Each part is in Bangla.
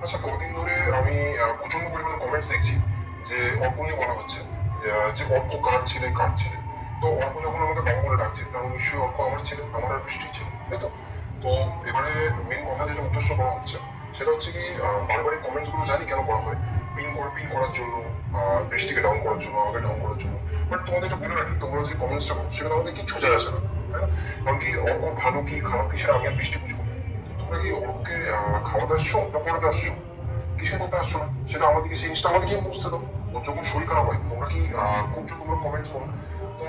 আচ্ছা কদিন ধরে আমি প্রচণ্ড পরিমাণে কমেন্টস দেখছি যে অর্ক নিয়ে বলা হচ্ছে যে অর্ক কার ছেলে কার ছেলে তো অর্ক যখন আমাকে বাবা বলে ডাকছে তার নিশ্চয়ই অর্ক আমার ছেলে আমার আর বৃষ্টির ছেলে তাই তো? তো এবারে মেন কথা যেটা উদ্দেশ্য করা হচ্ছে সেটা হচ্ছে কি আহ, বারবারই কমেন্টসগুলো জানি কেন করা হয়। পিন করা পিন করার জন্য বৃষ্টিকে ডাউন করার জন্য আমাকে ডাউন করার জন্য। বাট তোমাদের এটা বলে রাখি তোমরা যে কমেন্টসটা করো সেটা আমাদের কিচ্ছু যায় আসে না কারণ কি অর্ক ভালো কি খারাপ কি সেটা আমি আর বৃষ্টি বুঝব। তোমরা কি আহ, খাওয়াতে আসছো না পড়াতে আসছো কিছু করতে আসছো সেটা আমাদেরকে সেই জিনিসটা আমাদেরকে বুঝতে দাও। ওর যখন শরীর খারাপ হয় তোমরা কি খুব তোমরা কমেন্টস করো। তো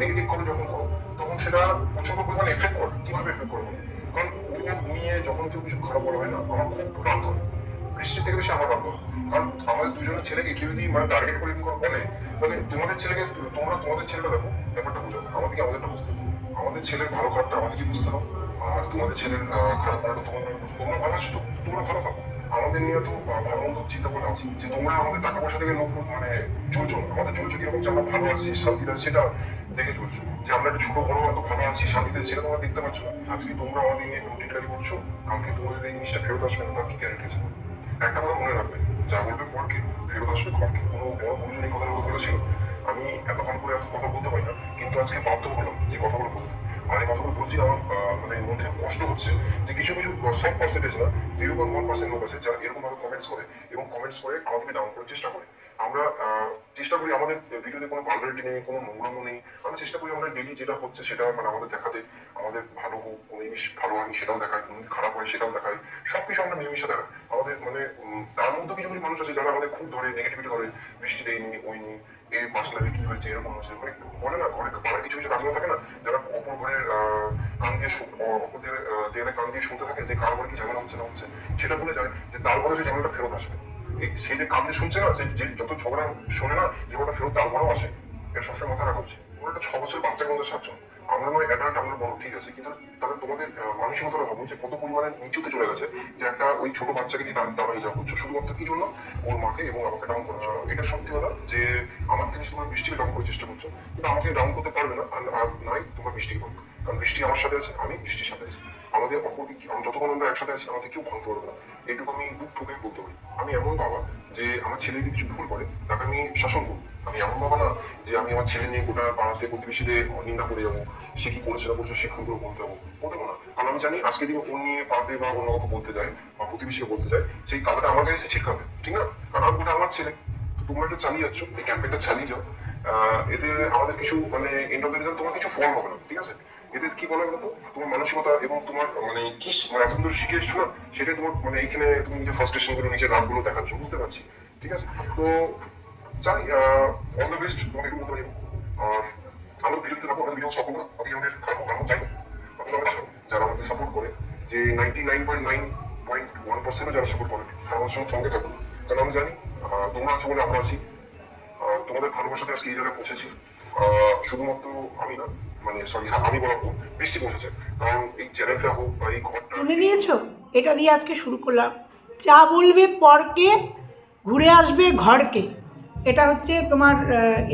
নেগেটিভ কমেন্ট যখন করো তখন সেটা প্রচণ্ড পরিমাণে এফেক্ট করে। কীভাবে এফেক্ট করে বলো? কারণ ও নিয়ে যখন কেউ কিছু খারাপ বলা হয় না আমার খুব রাগ হয়। বৃষ্টির থেকে বেশি আমার রাগ হয়। কারণ আমাদের দুজনের ছেলেকে কেউ যদি মানে টার্গেট করে করে বলে তাহলে তোমাদের ছেলেকে তোমরা তোমাদের ছেলেটা দেখো ব্যাপারটা বুঝো। আমাদেরকে আমাদেরটা বুঝতে দাও। আমাদের ছেলের ভালো খারাপটা আমাদেরকে বুঝতে দাও। আর তোমাদের ছেলের খারাপ খারাপটা তোমাদের বুঝো তোমরা ভালো আছো তোমরা ভালো থাকো। আমাদের নিয়ে তো ভালো মন্দ চিন্তা করে আছি যে তোমরা আমাদের টাকা পয়সা থেকে লোক মানে চলছো আমাদের চলছো কীরকম যে আমরা ভালো আছি, শান্তিতে, সেটা দেখে চলছো। যে আমরা একটু ছোট, বড়, এত ভালো আছি, শান্তিতে, সেটা তোমরা দেখতে পাচ্ছ না। আজকে তোমরা আমাদের নিয়ে টিটারি করছ? কালকে তোমাদের এই জিনিসটা ফেরত আসবে না, তার কি গ্যারেন্টি আছে? একটা কথা মনে রাখবে, যা বলবে পরকে, ফেরত আসবে ঘরকে কোনো বড় গুরুজন এই কথাগুলো বলেছিল। আমি এতক্ষণ করে এত কথা বলতে পারি না, কিন্তু আজকে বাধ্য হলাম যে কথাগুলো বলতে। আর কথাগুলো বলছি আমার আহ, মানে মধ্যে কষ্ট হচ্ছে যে কিছু কিছু সব পার্সেন্টেজ না জিরো পয়েন্ট ওয়ান পার্সেন্ট লোক আছে যারা এরকম ভাবে কমেন্টস করে এবং কমেন্টস করে আমাদেরকে ডাউন করার চেষ্টা করে। আমরা চেষ্টা করি আমাদের ভিডিওতে কোনো ভালগারিটি নেই কোনো নোংরামো নেই। আমরা চেষ্টা করি আমরা ডেলি যেটা হচ্ছে সেটা মানে আমাদের দেখাতে আমাদের ভালো হোক কোনো জিনিস ভালো হয়নি সেটাও দেখায় কোনো খারাপ হয় সেটাও দেখায়। সবকিছু আমরা মিলেমিশে দেখাই। আমাদের মানে তার মধ্যে কিছু কিছু মানুষ আছে যারা আমাদের খুব ধরে নেগেটিভিটি ধরে বৃষ্টি দেয়নি ওই নি এই পার্সোনালি কি হয়েছে এরকম হয়েছে। মানে বলে না ঘরে পাড়ায় কিছু কিছু কাজগুলো থাকে না যারা অপর আহ, কান দিয়ে শু- অ- অপর দিয়ে, আহ, দেয়ালে কান দিয়ে শুনতে থাকে যে কার ঘরে কি ঝামেলা হচ্ছে না হচ্ছে সেটা বলে যায় যে তার ঘরে সেই ঝামেলাটা ফেরত আসবে। সে যে কান শুনছে না, যে যে যত ঝগড়া শোনে না ওটা ফেরত তার ঘরেও আসে এটা সবসময় মাথায় রাখা উচিত। ওরা একটা ছ বছরের বাচ্চাকে মধ্যে সাতজন আমরা নয় অ্যাডাল্ট আমরা বড়, ঠিক আছে, কিন্তু তাহলে তোমাদের মানসিকতাটা ভাবো যে কত পরিমাণে নিচুতে চলে গেছে, যে একটা ওই ছোট বাচ্চাকে নিয়ে টানা হিসাব করছ শুধুমাত্র কি জন্য? ওর মাকে এবং আমাকে ডাউন করার জন্য। এটা সত্যি কথা যে আমার থেকে তোমার বৃষ্টিকে ডাউন করার চেষ্টা করছ, কিন্তু আমাকে ডাউন করতে পারবে না, আর নাই, তোমার বৃষ্টিকে পারবে কারণ বৃষ্টি আমার সাথে আছে, আমি বৃষ্টির সাথে আছি। আমাদের আমরা যতক্ষণ আমরা একসাথে আছি, আমাদের কেউ ভাঙতে পারবে না। এইটুকু আমি বুক ঠুকে বলতে পারি। আমি এমন বাবা যে আমার ছেলে যদি কিছু ভুল করে, তাকে আমি শাসন করব। আমি এমন বাবা না যে আমি আমার ছেলে নিয়ে গোটা পাড়াতে প্রতিবেশীদের নিন্দা করে যাব, সে কি করেছে না করেছে শিক্ষণ করে বলতে যাব ওটাও না। কারণ আমি জানি আজকে দিন ওর নিয়ে পাড়াতে বা অন্য কাউকে বলতে যায় বা প্রতিবেশীকে বলতে যায়, সেই কাজটা আমার কাছে এসে ছিটকাবে ঠিক না? কারণ আমি ওটা আমার ছেলে। তোমরা এটা চালিয়ে যাচ্ছ, এই ক্যাম্পেইনটা চালিয়ে যাও। এতে আমাদের কিছু মানে রেজাল্ট তোমার কিছু ফল হবে না, ঠিক আছে? এতে কি বলে বলতো? তোমার মানসিকতা এবং তোমার মানে কি মানে এতদিন ধরে শিখে এসছো না, সেটাই তোমার মানে এইখানে তুমি নিজের ফার্স্টেশনগুলো নিজের রাগগুলো দেখাচ্ছ, বুঝতে পারছি। ঠিক আছে? তো চাই অল দ্য বেস্ট তোমাকে একটু বলতে আর আমাদের ভিডিওতে থাকো আমাদের ভিডিও সাপোর্ট করো আমি আমাদের খারাপ খারাপ চাই না যারা আমাকে সাপোর্ট করে, যে ninety nine point nine point one পার্সেন্টও যারা সাপোর্ট করে, তারা আমাদের সঙ্গে সঙ্গে কারণ আমি জানি তোমরা আছো বলে আমরা আছি। তোমাদের ভালোবাসাতে আজকে এই জায়গায় পৌঁছেছি। শুধুমাত্র আমি না মানে সরি আমি বলব বৃষ্টি পৌঁছেছে কারণ এই চ্যানেলটা হোক বা এই ঘরটা শুনে নিয়েছো? এটা দিয়ে আজকে শুরু করলাম। যা বলবে পরকে, ঘুরে আসবে ঘরকে। এটা হচ্ছে তোমার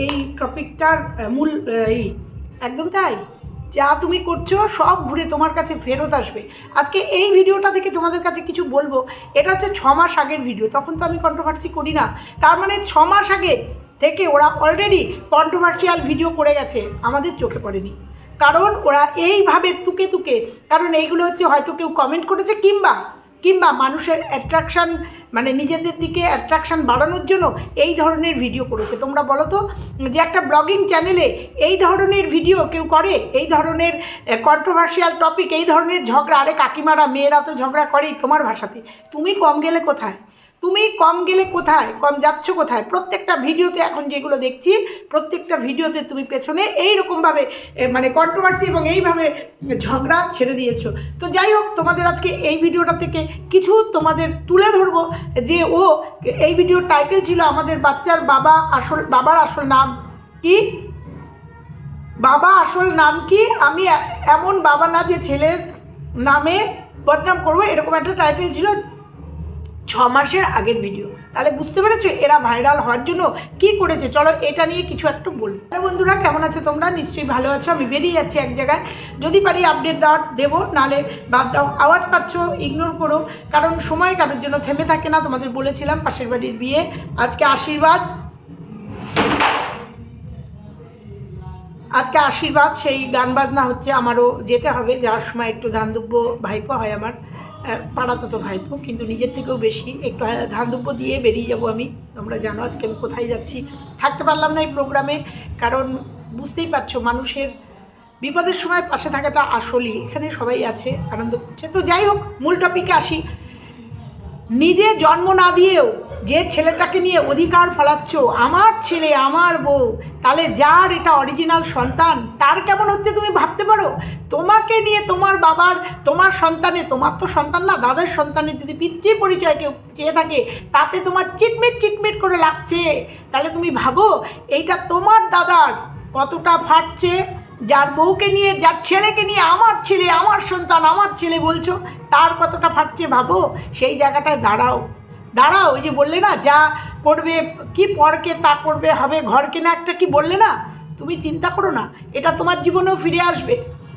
এই টপিকটার মূল এই, একদম তাই? যা তুমি করছ, সব ঘুরে তোমার কাছে ফেরত আসবে। আজকে এই ভিডিওটা থেকে তোমাদের কাছে কিছু বলব। এটা হচ্ছে ছ মাস আগের ভিডিও, তখন তো আমি কন্ট্রোভার্সি করি না। তার মানে ছ মাস আগে থেকে ওরা অলরেডি কন্ট্রোভার্সিয়াল ভিডিও করে গেছে, আমাদের চোখে পড়েনি। কারণ ওরা এইভাবে তুকে তুকে, কারণ এইগুলো হচ্ছে হয়তো কেউ কমেন্ট করেছে কিংবা কিংবা মানুষের অ্যাট্রাকশান মানে নিজেদের দিকে অ্যাট্রাকশান বাড়ানোর জন্য এই ধরনের ভিডিও করেছে। তোমরা বলো তো, যে একটা ব্লগিং চ্যানেলে এই ধরনের ভিডিও কেউ করে, এই ধরনের কন্ট্রোভার্সিয়াল টপিক এই ধরনের ঝগড়া, আরে কাকিমারা, মেয়েরা তো ঝগড়া করেই তোমার ভাষাতে। তুমি কম গেলে কোথায়? তুমি কম গেলে কোথায়? কম যাচ্ছ কোথায়? প্রত্যেকটা ভিডিওতে এখন যেগুলো দেখছি, প্রত্যেকটা ভিডিওতে তুমি পেছনে এই রকমভাবে মানে কন্ট্রোভার্সি এবং এইভাবে ঝগড়া ছেড়ে দিয়েছ। তো যাই হোক, তোমাদের আজকে এই ভিডিওটা থেকে কিছু তোমাদের তুলে ধরবো যে ও, এই ভিডিওর টাইটেল ছিল আমাদের বাচ্চার বাবা আসল, বাবার আসল নাম কি? বাবা আসল নাম কি? আমি এমন বাবা না যে ছেলের নামে বদনাম করব। এরকম একটা টাইটেল ছিল ছ মাসের আগের ভিডিও তাহলে বুঝতে পেরেছ এরা ভাইরাল হওয়ার জন্য কি করেছে? চলো এটা নিয়ে কিছু একটু বলব হ্যালো বন্ধুরা, কেমন আছো তোমরা? নিশ্চয়ই ভালো আছো। আমি বেরিয়ে যাচ্ছি এক জায়গায়। যদি পারি আপডেট দেওয়ার, দেবো। নাহলে বাদ দাও। আওয়াজ পাচ্ছ ইগনোর করো। কারণ সময় কারোর জন্য থেমে থাকে না, তোমাদের বলেছিলাম পাশের বাড়ির বিয়ে। আজকে আশীর্বাদ। আজকে আশীর্বাদ, সেই গান বাজনা হচ্ছে, আমারও যেতে হবে। যাওয়ার সময় একটু ধান দুব্য ভাইপো হয় আমার। পাড়াতো তো ভাইপো, কিন্তু নিজের থেকেও বেশি। একটু ধান দুপো দিয়ে বেরিয়ে যাব আমি। তোমরা জানো আজকে আমি কোথায় যাচ্ছি। থাকতে পারলাম না এই প্রোগ্রামে, কারণ বুঝতেই পারছ মানুষের বিপদের সময় পাশে থাকাটা আসলেই। এখানে সবাই আছে, আনন্দ করছে। তো যাই হোক, মূল টপিকে আসি। নিজে জন্ম না দিয়েও যে ছেলেটাকে নিয়ে অধিকার ফলাচ্ছ, আমার ছেলে, আমার বউ, তাহলে যার এটা অরিজিনাল সন্তান, তার কেমন হচ্ছে তুমি ভাবতে পারো? তোমাকে নিয়ে তোমার বাবার, তোমার সন্তানে তোমার তো সন্তান না, দাদার সন্তানের যদি পিতৃ পরিচয় কেউ চেয়ে থাকে, তাতে তোমার চিটমিট চিটমিট করে লাগছে। তাহলে তুমি ভাবো, এইটা তোমার দাদার কতটা ফাটছে, যার বউকে নিয়ে, যার ছেলেকে নিয়ে আমার ছেলে, আমার সন্তান, আমার ছেলে বলছো, তার কতটা ফাটছে ভাবো, সেই জায়গাটায় দাঁড়াও। দাঁড়াও ওই যে বললে না, যা করবে, কি পরকে তা করবে, হবে ঘর কেনা একটা, কি বললে না? তুমি চিন্তা করো না, এটা তোমার জীবনেও ফিরে আসবে।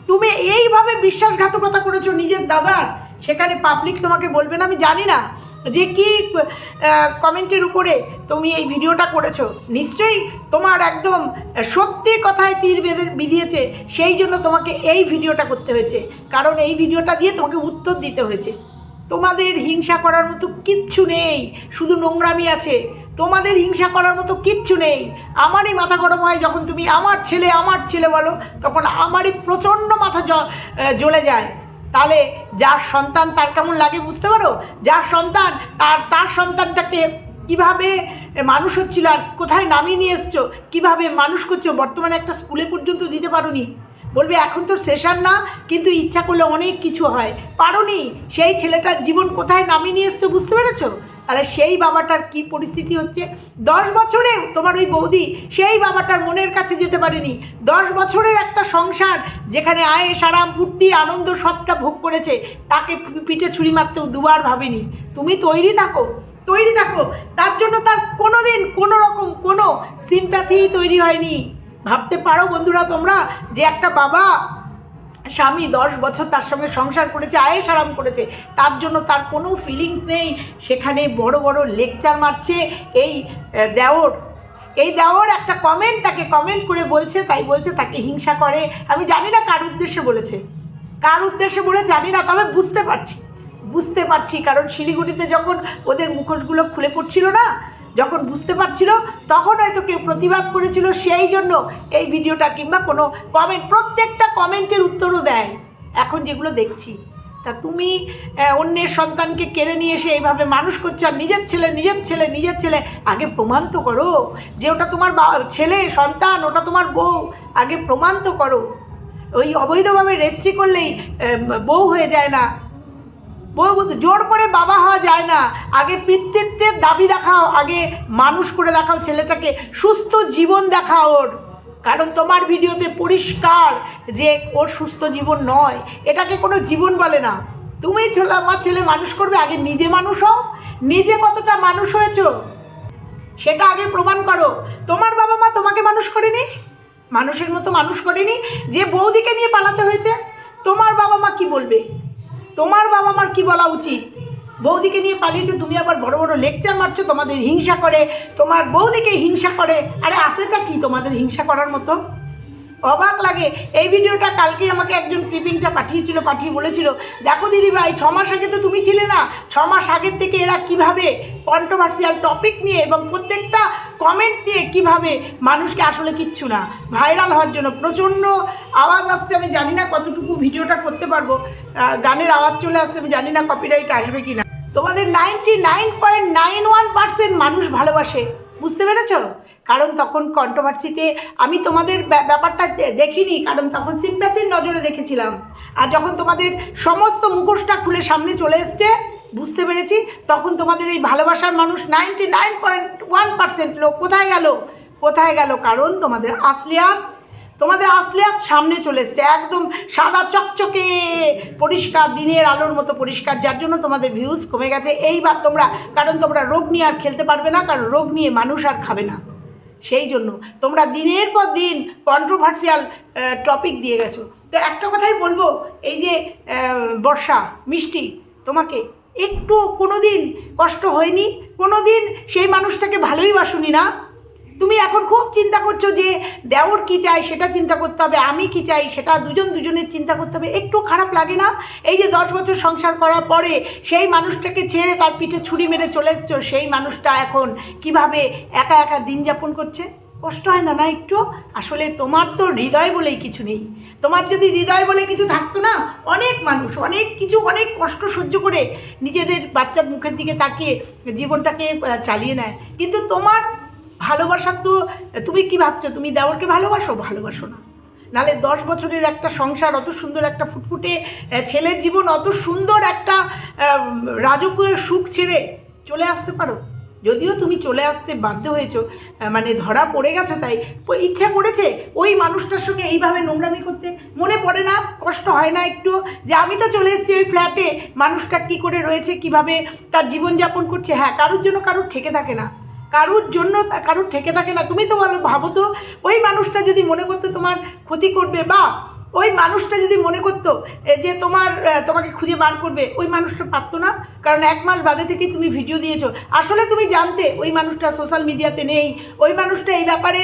তুমি এইভাবে বিশ্বাসঘাতকতা করেছ নিজের দাদার, সেখানে পাবলিক তোমাকে বলবে না, আমি জানি না যে কি কমেন্টের উপরে তুমি এই ভিডিওটা করেছ। নিশ্চয়ই তোমার একদম সত্যি কথায় তীর বেঁধে, বিধিয়েছে, সেই জন্য তোমাকে এই ভিডিওটা করতে হয়েছে। কারণ এই ভিডিওটা দিয়ে তোমাকে উত্তর দিতে হয়েছে। তোমাদের হিংসা করার মতো কিচ্ছু নেই, শুধু নোংরামি আছে। তোমাদের হিংসা করার মতো কিচ্ছু নেই। আমারই মাথা গরম হয় যখন তুমি আমার ছেলে আমার ছেলে বলো, তখন আমারই প্রচণ্ড মাথা জ্বলে যায়। তাহলে যার সন্তান তার কেমন লাগে বুঝতে পারো? যার সন্তান তার তার সন্তানটাকে কীভাবে মানুষ হচ্ছিল আর কোথায় নামিয়ে নিয়ে এসছো? কীভাবে মানুষ করছ? বর্তমানে একটা স্কুলে পর্যন্ত দিতে পারোনি। বলবে, এখন তো সেশন না, কিন্তু ইচ্ছা করলে অনেক কিছু হয়। পারোনি, সেই ছেলেটার জীবন কোথায় নামিয়ে নিয়ে এসছো বুঝতে পেরেছ? তাহলে সেই বাবাটার কি পরিস্থিতি হচ্ছে? দশ বছরেও তোমার ওই বৌদি সেই বাবাটার মনের কাছে যেতে পারেনি। দশ বছরের একটা সংসার যেখানে আয়ে সারাম ফুর্তি, আনন্দ সবটা ভোগ করেছে, তাকে পিঠে ছুরি মারতেও দুবার ভাবেনি। তুমি তৈরি থাকো তৈরি থাকো। তার জন্য তার কোনো দিন কোনো রকম কোনো সিম্প্যাথিই তৈরি হয়নি। ভাবতে পারো বন্ধুরা তোমরা যে একটা বাবা স্বামী দশ বছর তার সঙ্গে সংসার করেছে, আয়েস আরাম করেছে, তার জন্য তার কোনো ফিলিংস নেই। সেখানে বড় বড় লেকচার মারছে, এই দেওর। এই দেওর একটা কমেন্ট তাকে কমেন্ট করে বলছে, তাই বলছে তাকে হিংসা করে। আমি জানি না কার উদ্দেশ্যে বলেছে। কার উদ্দেশ্যে বলে জানি না, তবে বুঝতে পারছি। বুঝতে পারছি, কারণ শিলিগুড়িতে যখন ওদের মুখোশগুলো খুলে পড়ছিল না যখন বুঝতে পারছিল, তখন হয়তো কেউ প্রতিবাদ করেছিল, সেই জন্য এই ভিডিওটা কিংবা কোনো কমেন্ট প্রত্যেকটা কমেন্টের উত্তরও দেয়। এখন যেগুলো দেখছি, তা তুমি অন্যের সন্তানকে কেড়ে নিয়ে এসে এইভাবে মানুষ করছ, আর নিজের ছেলে নিজের ছেলে নিজের ছেলে, আগে প্রমাণ তো করো যে ওটা তোমার ছেলে, সন্তান, ওটা তোমার বউ, আগে প্রমাণ তো করো। ওই অবৈধভাবে রেজিস্ট্রি করলেই বউ হয়ে যায় না। বউ জোর করে বাবা হওয়া যায় না। আগে পিতৃত্বের দাবি দেখাও, আগে মানুষ করে দেখাও, ছেলেটাকে সুস্থ জীবন দেখাও ওর। কারণ তোমার ভিডিওতে পরিষ্কার যে ওর সুস্থ জীবন নয়। এটাকে কোনো জীবন বলে না। তুমি ছেলে, আমার ছেলে মানুষ করবে, আগে নিজে মানুষ হও। নিজে কতটা মানুষ হয়েছ? সেটা আগে প্রমাণ করো। তোমার বাবা মা তোমাকে মানুষ করেনি? মানুষের মতো মানুষ করেনি? যে বৌদিকে নিয়ে পালাতে হয়েছে? তোমার বাবা মা কি বলবে? তোমার বাবা মার কি বলা উচিত? বৌদিকে নিয়ে পালিয়েছো, তুমি আবার বড় বড় লেকচার মারছো, তোমাদের হিংসা করে, তোমার বৌদিকে হিংসা করে। আরে আসেটা কি তোমাদের হিংসা করার মতো? অবাক লাগে। এই ভিডিওটা কালকে আমাকে একজন ক্লিপিংটা পাঠিয়েছিল, পাঠিয়ে বলেছিল, দেখো দিদি ভাই, ছ মাস আগে তো তুমি ছিলে না। ছ মাস আগের থেকে এরা কীভাবে কন্ট্রোভার্সিয়াল টপিক নিয়ে এবং প্রত্যেকটা কমেন্ট নিয়ে কীভাবে মানুষকে আসলে কিচ্ছু না ভাইরাল হওয়ার জন্য প্রচণ্ড আওয়াজ আসছে। আমি জানি না কতটুকু ভিডিওটা করতে পারব। গানের আওয়াজ চলে আসছে, আমি জানি না কপিরাইট আসবে কি না তোমাদের ninety nine point nine one percent মানুষ ভালোবাসে। বুঝতে পেরেছ? কারণ তখন কন্ট্রোভার্সিতে আমি তোমাদের ব্যা- ব্যাপারটা দেখিনি, কারণ তখন সিম্প্যাথির নজরে দেখেছিলাম। আর যখন তোমাদের সমস্ত মুখোশটা খুলে সামনে চলে এসছে, বুঝতে পেরেছি, তখন তোমাদের এই ভালোবাসার মানুষ ninety nine point one percent লোক কোথায় গেল? কোথায় গেল? কারণ তোমাদের আসলিয়াত, তোমাদের আসলে আজ সামনে চলে এসছে, একদম সাদা চকচকে, পরিষ্কার দিনের আলোর মতো পরিষ্কার, যার জন্য তোমাদের ভিউজ কমে গেছে। এইবার তোমরা, কারণ তোমরা রোগ নিয়ে আর খেলতে পারবে না, কারণ রোগ নিয়ে মানুষ আর খাবে না। সেই জন্য। তোমরা দিনের পর দিন কন্ট্রোভার্সিয়াল টপিক দিয়ে গেছো। তো একটা কথাই বলব, এই যে বর্ষা, মিষ্টি, তোমাকে একটু কোনো দিন কষ্ট হয়নি? কোনো দিন সেই মানুষটাকে ভালোই বাসুনি না? তুমি এখন খুব চিন্তা করছ যে দেওর কি চাই সেটা চিন্তা করতে হবে, আমি কি চাই, সেটা দুজন দুজনের চিন্তা করতে হবে। একটু খারাপ লাগে না? এই যে দশ বছর সংসার করার পরে সেই মানুষটাকে ছেড়ে তার পিঠে ছুরি মেরে চলে এসছো, সেই মানুষটা এখন কীভাবে একা একা দিন যাপন করছে? কষ্ট হয় না না একটু? আসলে তোমার তো হৃদয় বলেই কিছু নেই। তোমার যদি হৃদয় বলে কিছু থাকতো না, অনেক মানুষ, অনেক কিছু, অনেক কষ্ট সহ্য করে নিজেদের বাচ্চার মুখের দিকে তাকিয়ে জীবনটাকে চালিয়ে নেয়। কিন্তু তোমার ভালোবাসার তো, তুমি কি ভাবছ? তুমি দেওরকে ভালোবাসো? ভালোবাসো না। নালে দশ বছরের একটা সংসার, অত সুন্দর একটা ফুটফুটে ছেলের জীবন, অত সুন্দর একটা রাজকীয় সুখ ছেড়ে চলে আসতে পারো। যদিও তুমি চলে আসতে বাধ্য হয়েছো মানে ধরা পড়ে গেছো তাই ইচ্ছা করেছে ওই মানুষটার সঙ্গে এইভাবে নোংরামি করতে। মনে পড়ে না, কষ্ট হয় না একটু যে আমি তো চলে এসেছি ওই ফ্ল্যাটে মানুষটা কী করে রয়েছে, কীভাবে তার জীবনযাপন করছে? হ্যাঁ কারোর জন্য কারোর ঠেকে থাকে না। কারুর জন্য কারুর ঠেকে থাকে না। তুমি তো বলো, ভাবো তো, ওই মানুষটা যদি মনে করতো তোমার ক্ষতি করবে বা ওই মানুষটা যদি মনে করতো যে তোমার তোমাকে খুঁজে বার করবে, ওই মানুষটা পারতো না। কারণ এক মাস বাদে থেকেই তুমি ভিডিও দিয়েছ। আসলে তুমি জানতে, ওই মানুষটা সোশ্যাল মিডিয়াতে নেই, ওই মানুষটা এই ব্যাপারে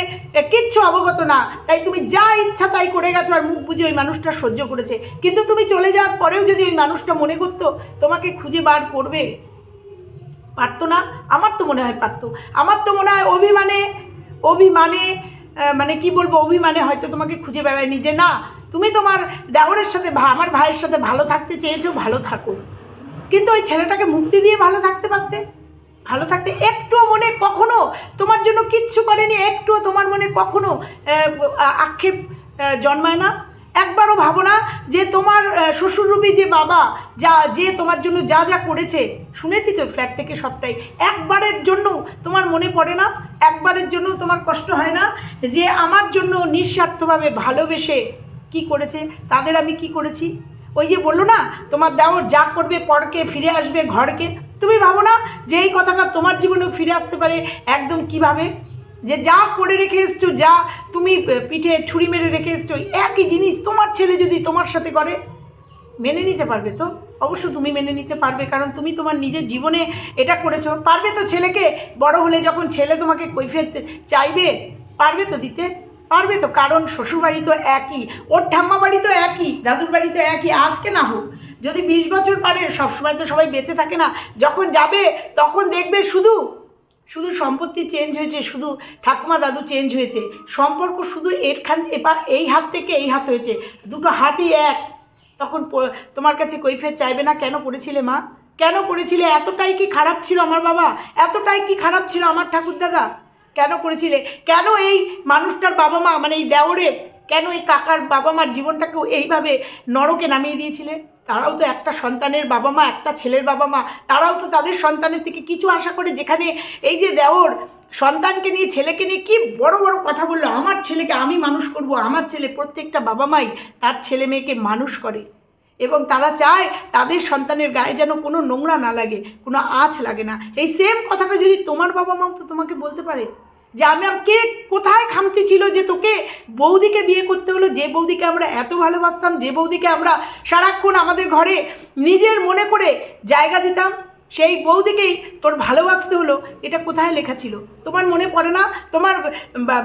কিচ্ছু অবগত না। তাই তুমি যা ইচ্ছা তাই করে গেছো আর মুখ বুঝে ওই মানুষটা সহ্য করেছে। কিন্তু তুমি চলে যাওয়ার পরেও যদি ওই মানুষটা মনে করতো, তোমাকে খুঁজে বার করবে পারতো না? আমার তো মনে হয় পারতো। আমার তো মনে হয় অভিমানে অভিমানে মানে কি বলব, অভিমানে হয়তো তোমাকে খুঁজে বেড়ায়নি যে, না, তুমি তোমার দেওরের সাথে আমার ভাইয়ের সাথে ভালো থাকতে চেয়েছো, ভালো থাকো। কিন্তু ওই ছেলেটাকে মুক্তি দিয়ে ভালো থাকতে পারতে? ভালো থাকতে? একটুও মনে কখনো তোমার জন্য কিচ্ছু করেনি, একটুও তোমার মনে কখনো আক্ষেপ জন্মায় না? একবারও ভাবো না যে তোমার শ্বশুররূপী যে বাবা, যা, যে তোমার জন্য যা যা করেছে, শুনেছি তো ফ্ল্যাট থেকে সবটাই। একবারের জন্য তোমার মনে পড়ে না? একবারের জন্য তোমার কষ্ট হয় না? যে আমার জন্য নিঃস্বার্থভাবে ভালোবেসে কি করেছে? তাদের আমি কি করেছি? ওই যে বলল না, তোমার দেওর যা করবে পরকে ফিরে আসবে ঘরকে। তুমি ভাবো না যে এই কথাটা তোমার জীবনেও ফিরে আসতে পারে একদম কীভাবে? যে যা করে রেখে এসছো, যা তুমি পিঠে ছুরি মেরে রেখে এসছো, একই জিনিস তোমার ছেলে যদি তোমার সাথে করে, মেনে নিতে পারবে তো? অবশ্য তুমি মেনে নিতে পারবে, কারণ তুমি তোমার নিজের জীবনে এটা করেছ। পারবে তো ছেলেকে? বড় হলে যখন ছেলে তোমাকে কৈফিয়ত চাইবে, পারবে তো দিতে? পারবে তো, কারণ শ্বশুরবাড়ি তো একই, ওর ঠাম্মা বাড়ি তো একই, দাদুর বাড়ি তো একই, আজকে না হোক, যদি বিশ বছর পারে, সবসময় তো সবাই বেঁচে থাকে না, যখন যাবে, তখন দেখবে শুধু শুধু সম্পত্তি চেঞ্জ হয়েছে, শুধু ঠাকুমা দাদু চেঞ্জ হয়েছে, সম্পর্ক শুধু এরখান এবার এই হাত থেকে এই হাত হয়েছে, দুটো হাতই এক। তখন তোমার কাছে কৈফের চাইবে না, কেন পড়েছিলে মা? কেন পড়েছিলে? এতটাই কি খারাপ ছিল আমার বাবা? এতটাই কি খারাপ ছিল আমার ঠাকুর দাদা? কেন করেছিলে কেন এই মানুষটার বাবা মা মানে এই দেওরের, কেন এই কাকার বাবা মার জীবনটাকেও এইভাবে নরকে নামিয়ে দিয়েছিলে? তারাও তো একটা সন্তানের বাবা মা, একটা ছেলের বাবা মা, তারাও তো তাদের সন্তানের থেকে কিছু আশা করে যেখানে এই যে দেওর সন্তানকে নিয়ে, ছেলেকে নিয়ে কি বড় বড় কথা বলল, আমার ছেলেকে আমি মানুষ করব, আমার ছেলে প্রত্যেকটা বাবা মাই তার ছেলে মেয়েকে মানুষ করে। এবং তারা চায় তাদের সন্তানের গায়ে যেন কোনো নোংরা না লাগে, কোনো আঁচ লাগে না। এই সেম কথাটা যদি তোমার বাবা মাও তো তোমাকে বলতে পারে? যে আমার কে কোথায় খামতি ছিল যে তোকে বৌদিকে বিয়ে করতে হলো, যে বৌদিকে আমরা এত ভালোবাসতাম, যে বৌদিকে আমরা সারাক্ষণ আমাদের ঘরে নিজের মনে করে জায়গা দিতাম, সেই বৌদিকেই তোর ভালোবাসতে হলো, এটা কোথায় লেখা ছিল? তোমার মনে পড়ে না? তোমার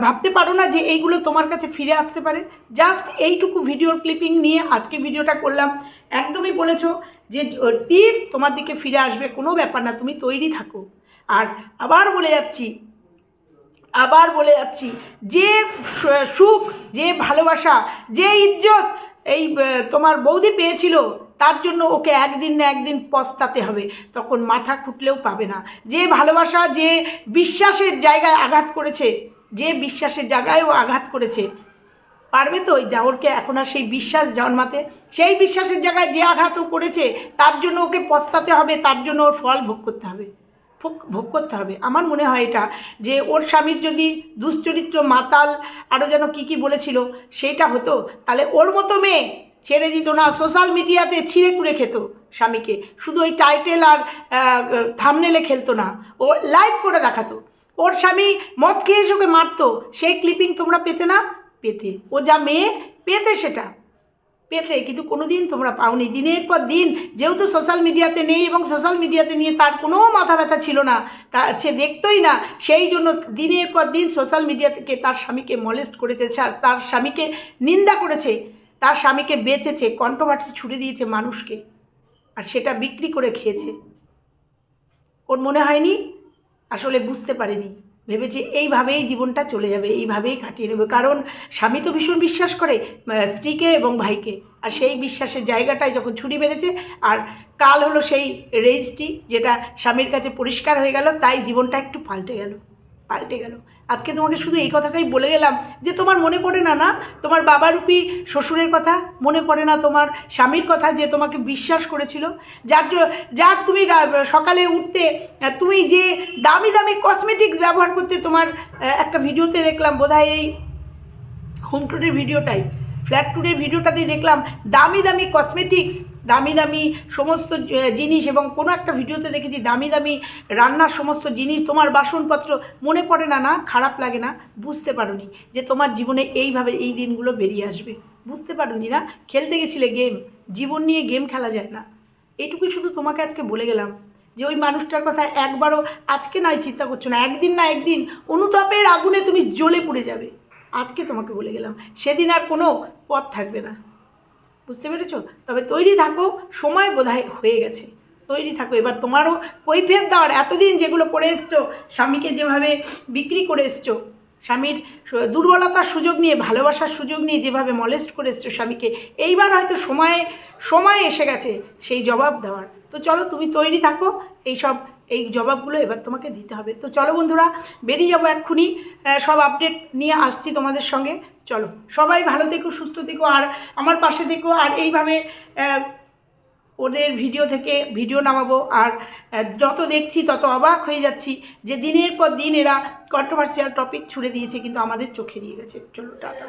ভাবতে পারো না যে এইগুলো তোমার কাছে ফিরে আসতে পারে? জাস্ট এইটুকু ভিডিওর ক্লিপিং নিয়ে আজকে ভিডিওটা করলাম। একদমই বলেছ যে তীর তোমার দিকে ফিরে আসবে, কোনো ব্যাপার না, তুমি তৈরি থাকো। আর আবার বলে যাচ্ছি আবার বলে যাচ্ছি, যে সুখ, যে ভালোবাসা, যে ইজ্জত এই তোমার বৌদি পেয়েছিল, তার জন্য ওকে একদিন না একদিন পস্তাতে হবে। তখন মাথা খুঁটলেও পাবে না। যে ভালোবাসা, যে বিশ্বাসের জায়গায় আঘাত করেছে, যে বিশ্বাসের জায়গায়ও আঘাত করেছে, পারবে তো ওই দেওরকে এখন আর সেই বিশ্বাস জন্মাতে? সেই বিশ্বাসের জায়গায় যে আঘাতও করেছে, তার জন্য ওকে পস্তাতে হবে, তার জন্য ওর ফল ভোগ করতে হবে। ভোগ ভোগ করতে হবে। আমার মনে হয় এটা যে ওর স্বামীর যদি দুশ্চরিত্র মাতাল আরও যেন কী কী বলেছিল, সেইটা হতো। তাহলে ওর মতো মেয়ে ছেড়ে দিত না সোশ্যাল মিডিয়াতে ছিঁড়ে কুড়ে খেত স্বামীকে। শুধু ওই টাইটেল আর থামনেলে খেলতো না, ও লাইভ করে দেখাতো। ওর স্বামী মদ খেয়ে এসে ওকে মারতো। সেই ক্লিপিং তোমরা পেতে না? পেতে। ও যা মেয়ে, পেতে সেটা। পেতে, কিন্তু কোনো দিন তোমরা পাওনি। দিনের পর দিন যেহেতু সোশ্যাল মিডিয়াতে নেই এবং সোশ্যাল মিডিয়াতে নিয়ে তার কোনো মাথা ব্যথা ছিল না, তা সে দেখতোই না। সেই জন্য দিনের পর দিন সোশ্যাল মিডিয়া থেকে তার স্বামীকে মলেস্ট করেছে তার স্বামীকে নিন্দা করেছে, তার স্বামীকে বেচেছে কন্ট্রোভার্সি ছুড়ে দিয়েছে মানুষকে, আর সেটা বিক্রি করে খেয়েছে। ওর মনে হয়নি? আসলে বুঝতে পারেনি। ভেবেছে এইভাবেই জীবনটা চলে যাবে, এইভাবেই কাটিয়ে নেবে। কারণ স্বামী তো ভীষণ বিশ্বাস করে স্ত্রীকে এবং ভাইকে। আর সেই বিশ্বাসের জায়গাটায় যখন ছুরি বেড়েছে আর কাল হলো সেই রেজটি যেটা স্বামীর কাছে পরিষ্কার হয়ে গেল, তাই জীবনটা একটু পাল্টে গেল। পাল্টে গেল। আজকে তোমাকে শুধু এই কথাটাই বলে গেলাম যে তোমার মনে পড়ে না না? তোমার বাবারূপী শ্বশুরের কথা মনে পড়ে না? তোমার স্বামীর কথা যে তোমাকে বিশ্বাস করেছিল? যার যার তুমি সকালে উঠতে তুমি যে দামি দামি কসমেটিক্স ব্যবহার করতে তোমার একটা ভিডিওতে দেখলাম, বোধহয় এই হোম টুডের ভিডিওটাই ফ্ল্যাট টুডের ভিডিওটাতেই দেখলাম, দামি দামি কসমেটিক্স দামি দামি সমস্ত জিনিস এবং কোনো একটা ভিডিওতে দেখেছি দামি দামি রান্নার সমস্ত জিনিস, তোমার বাসনপত্র, মনে পড়ে না না, খারাপ লাগে না, বুঝতে পারোনি যে তোমার জীবনে এইভাবে এই দিনগুলো বেরিয়ে আসবে। বুঝতে পারোনি না? খেলতে গেছিলে গেম জীবন নিয়ে গেম খেলা যায় না। এইটুকুই শুধু তোমাকে আজকে বলে গেলাম যে ওই মানুষটার কথা একবারও আজকে নয় চিন্তা করছ না, একদিন না একদিন অনুতাপের আগুনে তুমি জ্বলে পুড়ে যাবে। আজকে তোমাকে বলে গেলাম, সেদিন আর কোনো পথ থাকবে না। বুঝতে পেরেছ? তবে তৈরি থাকো, সময় বোধহয় হয়ে গেছে। তৈরি থাকো। এবার তোমারও কৈফিয়ত দেওয়ার এতদিন যেগুলো করে এসছো, স্বামীকে যেভাবে বিক্রি করে এসছো, স্বামীর দুর্বলতার সুযোগ নিয়ে, ভালোবাসার সুযোগ নিয়ে যেভাবে মলেস্ট করে এসছো স্বামীকে, এইবার হয়তো সময়ে, সময় এসে গেছে সেই জবাব দেওয়ার। তো চলো, তুমি তৈরি থাকো এই সব এই জবাবগুলো এবার তোমাকে দিতে হবে। তো চলো বন্ধুরা, বেরিয়ে যাব এক্ষুনি। সব আপডেট নিয়ে আসছি তোমাদের সঙ্গে। চলো, সবাই ভালো থেকো, সুস্থ থেকো, আর আমার পাশে থেকো, আর এইভাবে ওদের ভিডিও থেকে ভিডিও নামাবো। আর যত দেখছি তত অবাক হয়ে যাচ্ছি যে দিনের পর দিন এরা কন্ট্রোভার্সিয়াল টপিক ছুড়ে দিয়েছে, কিন্তু আমাদের চোখে দিয়ে গেছে। চলো, টাটা।